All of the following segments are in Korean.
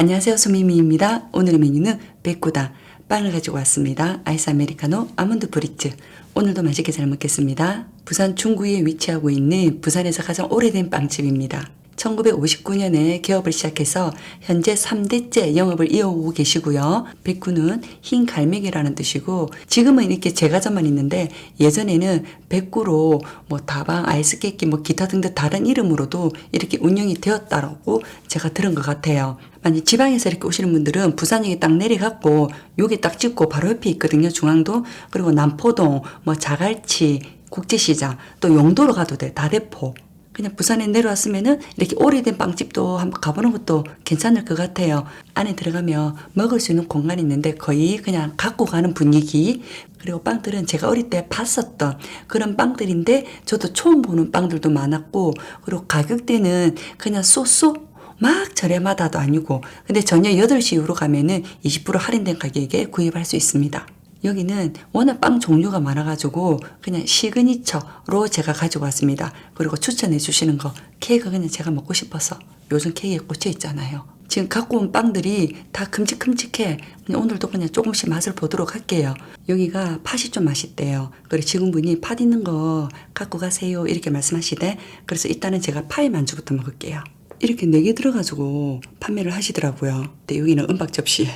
안녕하세요. 소미미입니다. 오늘의 메뉴는 백구다. 빵을 가지고 왔습니다. 아이스 아메리카노 아몬드 브리츠. 오늘도 맛있게 잘 먹겠습니다. 부산 중구에 위치하고 있는 부산에서 가장 오래된 빵집입니다. 1959년에 개업을 시작해서 현재 3대째 영업을 이어오고 계시고요. 백구는 흰 갈매기라는 뜻이고 지금은 이렇게 제과점만 있는데 예전에는 백구로 뭐 다방, 아이스 깨끼, 뭐 기타 등등 다른 이름으로도 이렇게 운영이 되었다라고 제가 들은 것 같아요. 만약 지방에서 이렇게 오시는 분들은 부산역에 딱 내려갖고 여기 딱 찍고 바로 옆에 있거든요. 중앙동 그리고 남포동, 뭐 자갈치, 국제시장 또 용도로 가도 돼. 다대포. 그냥 부산에 내려왔으면은 이렇게 오래된 빵집도 한번 가보는 것도 괜찮을 것 같아요. 안에 들어가면 먹을 수 있는 공간이 있는데 거의 그냥 갖고 가는 분위기. 그리고 빵들은 제가 어릴 때 봤었던 그런 빵들인데 저도 처음 보는 빵들도 많았고 그리고 가격대는 그냥 쏘쏘 막 저렴하다도 아니고 근데 저녁 8시 이후로 가면은 20% 할인된 가격에 구입할 수 있습니다. 여기는 워낙 빵 종류가 많아가지고 그냥 시그니처로 제가 가지고 왔습니다. 그리고 추천해 주시는 거 케이크 그냥 제가 먹고 싶어서 요즘 케이크에 꽂혀 있잖아요. 지금 갖고 온 빵들이 다 큼직큼직해. 오늘도 그냥 조금씩 맛을 보도록 할게요. 여기가 팥이 좀 맛있대요. 그리고 직원분이 팥 있는 거 갖고 가세요. 이렇게 말씀하시대. 그래서 일단은 제가 파이 만주부터 먹을게요. 이렇게 네 개 들어가지고 판매를 하시더라고요. 근데 여기는 은박 접시.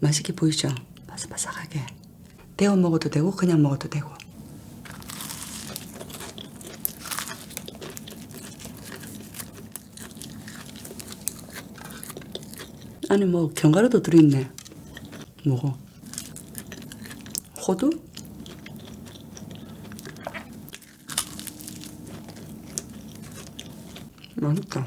맛있게 보이죠? 바삭바삭하게. 데워 먹어도 되고 그냥 먹어도 되고. 안에 뭐 견과류도 들어있네. 먹어. 호두? 맛있다.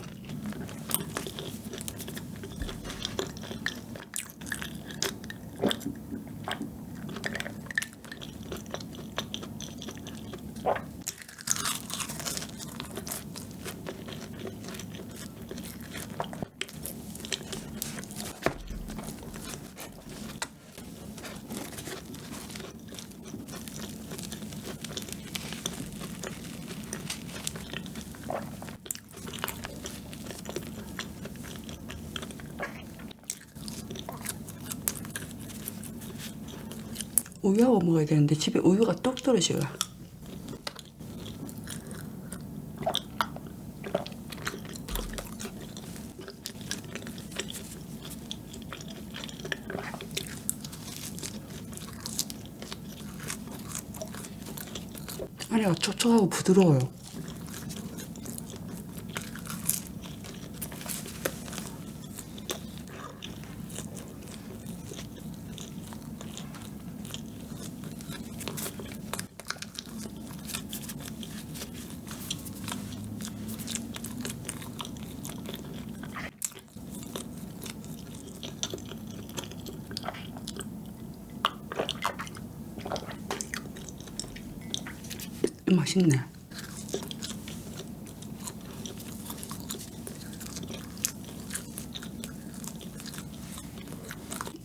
우유하고 먹어야 되는데 집에 우유가 똑 떨어져요. 안에가 촉촉하고 부드러워요. 맛있네.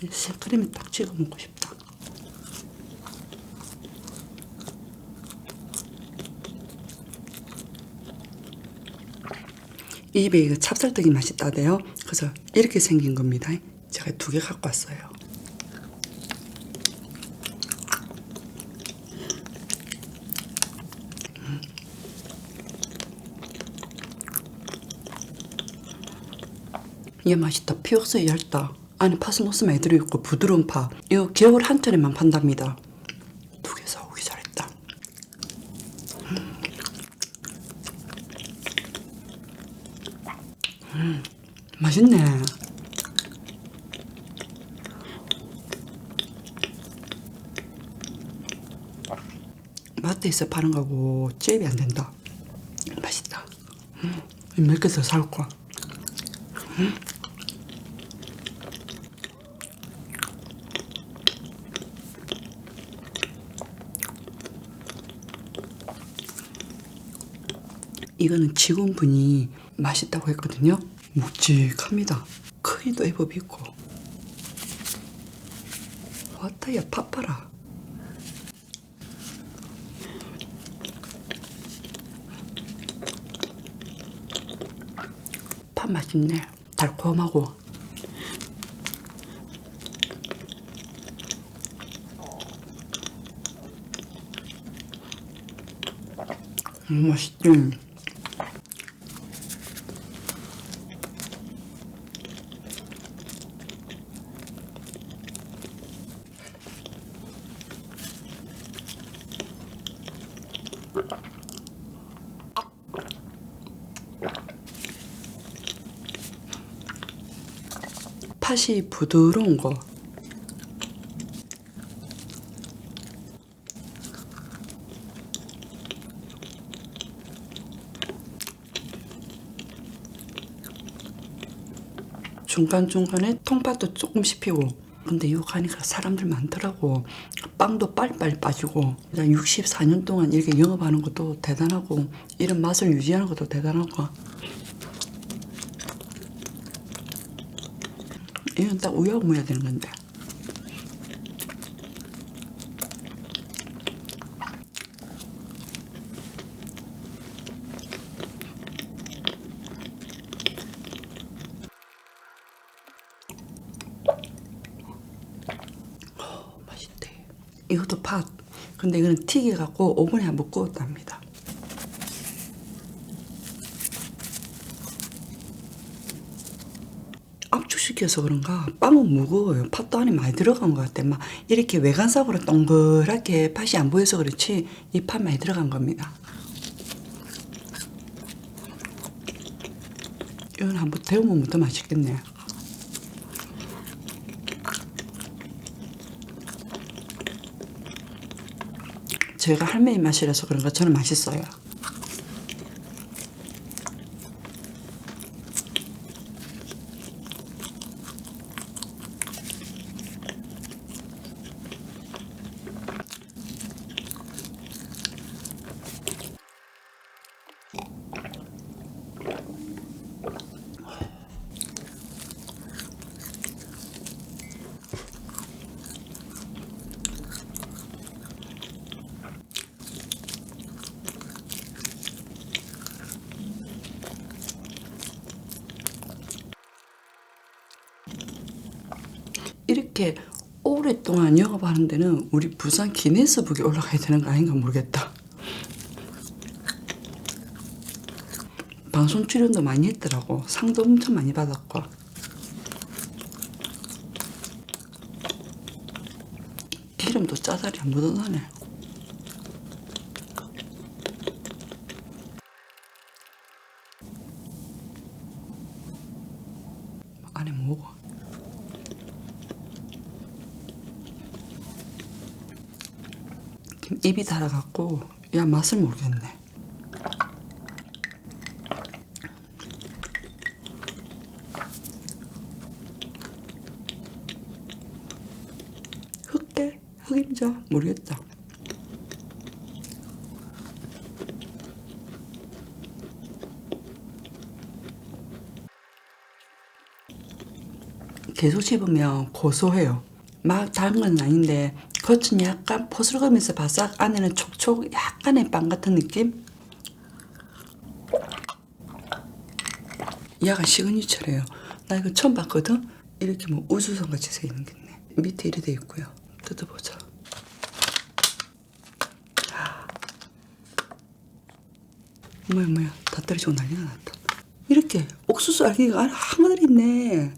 이 생크림에 딱 찍어 먹고 싶다. 이 이거 찹쌀떡이 맛있다대요. 그래서 이렇게 생긴 겁니다. 제가 두 개 갖고 왔어요. 이게 맛있다. 피옥수 얇다. 안에 파스모스만 애들이 있고 부드러운 파. 이거 겨울 한철에만 판답니다. 두 개 사오기 잘했다. 음, 맛있네. 마트에서 파는 거고 잽이 안 된다. 맛있다. 음, 몇 개더 살걸. 이거는 직원분이 맛있다고 했거든요. 묵직합니다. 크기도 애법 있고. 왔다야 파파라. 밥 맛있네. 달콤하고 음, 맛있지? 팥이 부드러운 거. 중간중간에 통팥도 조금씩 피고 근데 이거 가니까 사람들 많더라고 빵도 빨리빨리 빠지고 64년 동안 이렇게 영업하는 것도 대단하고 이런 맛을 유지하는 것도 대단하고 이건 딱 우유하고 먹어야 되는 건데. 어, 맛있대. 이것도 팥. 근데 이거는 튀겨갖고 오븐에 한번 구웠답니다 압축시켜서 그런가 빵은 무거워요. 팥도 안에 많이 들어간 것 같아. 막 이렇게 외관상으로 동그랗게 팥이 안 보여서 그렇지 이 팥 많이 들어간 겁니다. 이건 한번 데우면 더 맛있겠네. 제가 할머니 맛이라서 그런가 저는 맛있어요. 이렇게 오랫동안 영업하는 데는 우리 부산 기네스북에 올라가야 되는 거 아닌가 모르겠다. 방송 출연도 많이 했더라고. 상도 엄청 많이 받았고. 기름도 짜잘이 안 묻어나네. 안에 뭐고? 입이 달아갖고 야 맛을 모르겠네. 흑대 흑임자 모르겠다. 계속 씹으면 고소해요. 막단건 아닌데 겉은 약간 포슬거면서 바삭 안에는 촉촉 약간의 빵 같은 느낌? 약간 시그니처래요. 나 이거 처음 봤거든? 이렇게 뭐 우주선 같이 서 있는 게 있네. 밑에 이렇게 돼 있고요. 뜯어보자. 뭐야 뭐야 다 떨어지고 난리가 났다. 이렇게 옥수수 알갱이가 한가득 있네.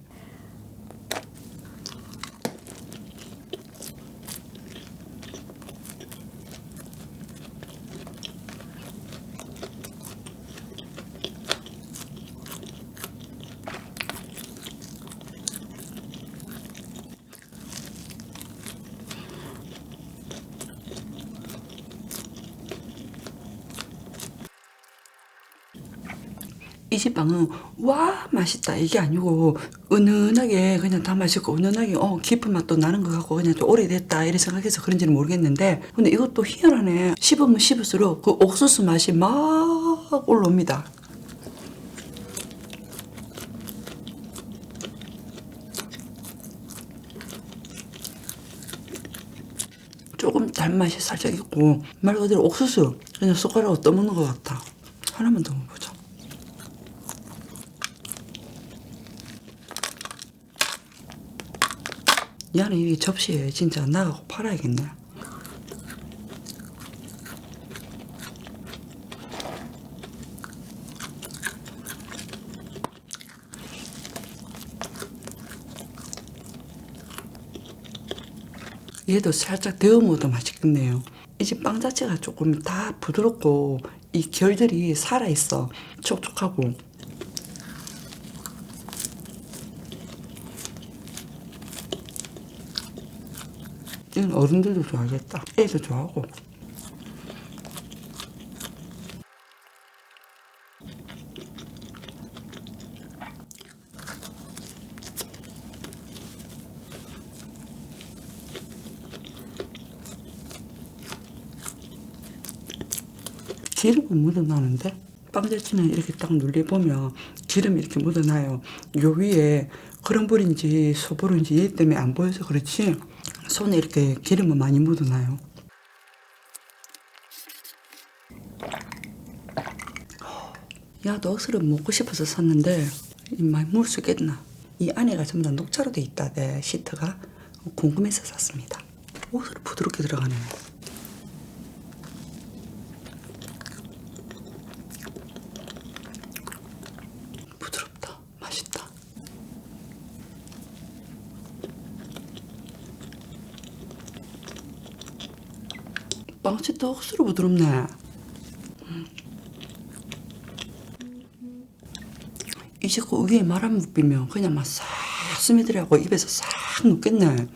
이집 빵은 와 맛있다. 이게 아니고 은은하게 그냥 다 맛있고 은은하게 어 깊은 맛도 나는 것 같고 그냥 좀 오래됐다 이렇게 생각해서 그런지는 모르겠는데 근데 이것도 희한하네. 씹으면 씹을수록 그 옥수수 맛이 막 올라옵니다. 조금 단맛이 살짝 있고 말 그대로 옥수수 그냥 숟가락으로 떠먹는 것 같아 하나만 더 먹어보자 야는 이게 접시에 진짜 나가고 팔아야겠네. 얘도 살짝 데워 먹어도 맛있겠네요. 이 집 빵 자체가 조금 다 부드럽고 이 결들이 살아있어. 촉촉하고 이건 어른들도 좋아하겠다. 애도 좋아하고. 기름이 묻어나는데 빵 자체는 이렇게 딱 눌려보면 기름이 이렇게 묻어나요. 요 위에 크럼블인지 소보로인지 얘 때문에 안 보여서 그렇지 손에 이렇게 기름은 많이 묻어나요. 야, 너 억수로 먹고 싶어서 샀는데 이 많이 물수 있겠나? 이 안에가 전부 다 녹차로 돼 있다대 시트가 궁금해서 샀습니다. 억수로 부드럽게 들어가네. 부드럽다. 맛있다. 빵 진짜 억수로 부드럽네. 음. 이제 그 위에 말한 묵비면 그냥 막 싹 스며들어가고 입에서 싹 녹겠네.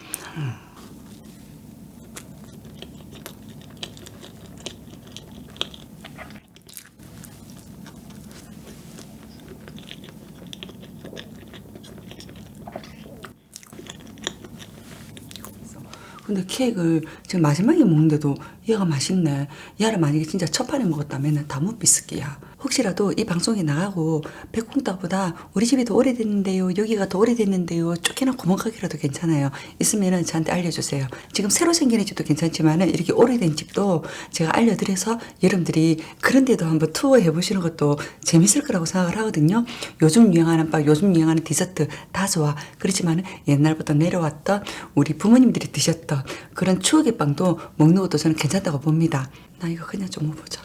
근데 케이크를 지금 마지막에 먹는데도 얘가 맛있네. 얘를 만약에 진짜 첫 판에 먹었다면 다못 비스기야. 혹시라도 이 방송이 나가고 백콩떡보다 우리 집이 더 오래됐는데요. 여기가 더 오래됐는데요. 쫓겨난 구멍가게라도 괜찮아요. 있으면은 저한테 알려주세요. 지금 새로 생기는 집도 괜찮지만은 이렇게 오래된 집도 제가 알려드려서 여러분들이 그런 데도 한번 투어 해보시는 것도 재밌을 거라고 생각을 하거든요. 요즘 유행하는 빵, 요즘 유행하는 디저트 다 좋아. 그렇지만은 옛날부터 내려왔던 우리 부모님들이 드셨던 그런 추억의 빵도 먹는 것도 저는 괜찮다고 봅니다. 나 이거 그냥 좀 먹어보자.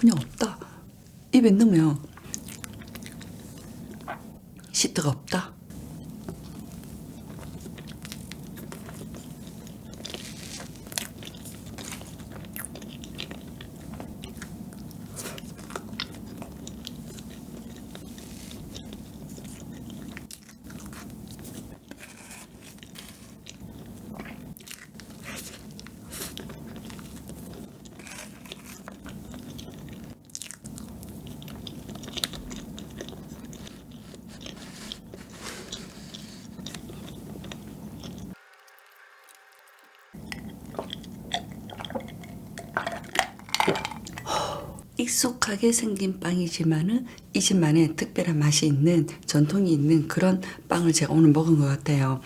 그냥 없다. 입에 넣으면 시트가 없다. 익숙하게 생긴 빵이지만은 이 집만의 특별한 맛이 있는 전통이 있는 그런 빵을 제가 오늘 먹은 것 같아요.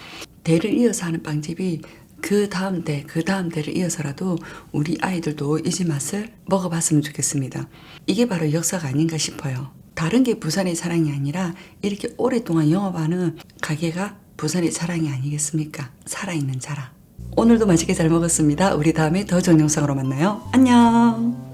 대를 이어서 하는 빵집이 그 다음 대, 그 다음 대를 이어서라도 우리 아이들도 이 집 맛을 먹어봤으면 좋겠습니다. 이게 바로 역사가 아닌가 싶어요. 다른 게 부산의 사랑이 아니라 이렇게 오랫동안 영업하는 가게가 부산의 사랑이 아니겠습니까? 살아있는 자랑. 오늘도 맛있게 잘 먹었습니다. 우리 다음에 더 좋은 영상으로 만나요. 안녕!